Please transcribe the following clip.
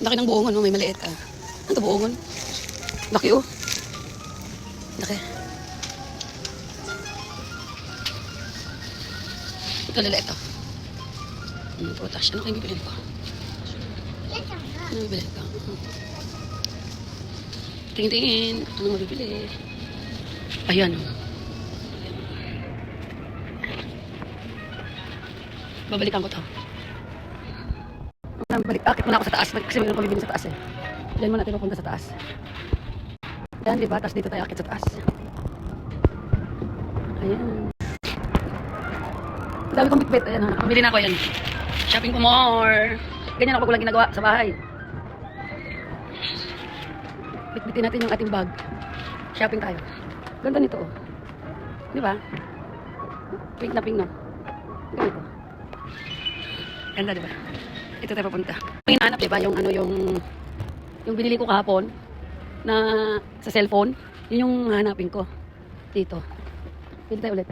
Laki ng buongon, no? may maliit ah. Ano to buongon? Laki oh. Laki. Ito liliit oh. Hmm, potash. Ano kayong bibilin ko? Ano bibilin ko? Tingin-tingin. Ano mabibili? Ayan oh. Babalikan ko to. Ang balik, akit muna ako sa taas. Kasi mayroon kami din sa taas eh. Diyan muna tayo papunta sa taas. Yan, di? Tapos dito tayo akit sa taas. Ayan. Dami kong bitbit. Ayan, ha. Pamili na ako yan. Shopping ko more. Ganyan ako walang ginagawa sa bahay. Bitbitin natin yung ating bag. Shopping tayo. Ganda nito, oh. Di ba? Pink na pink, no? Ganda, di ba? Ito tayo papunta. Hinahanap, di ba? Yung ano, yung... Yung binili ko kahapon na sa cellphone, yun yung hanapin ko. Dito. Pili tayo ulit.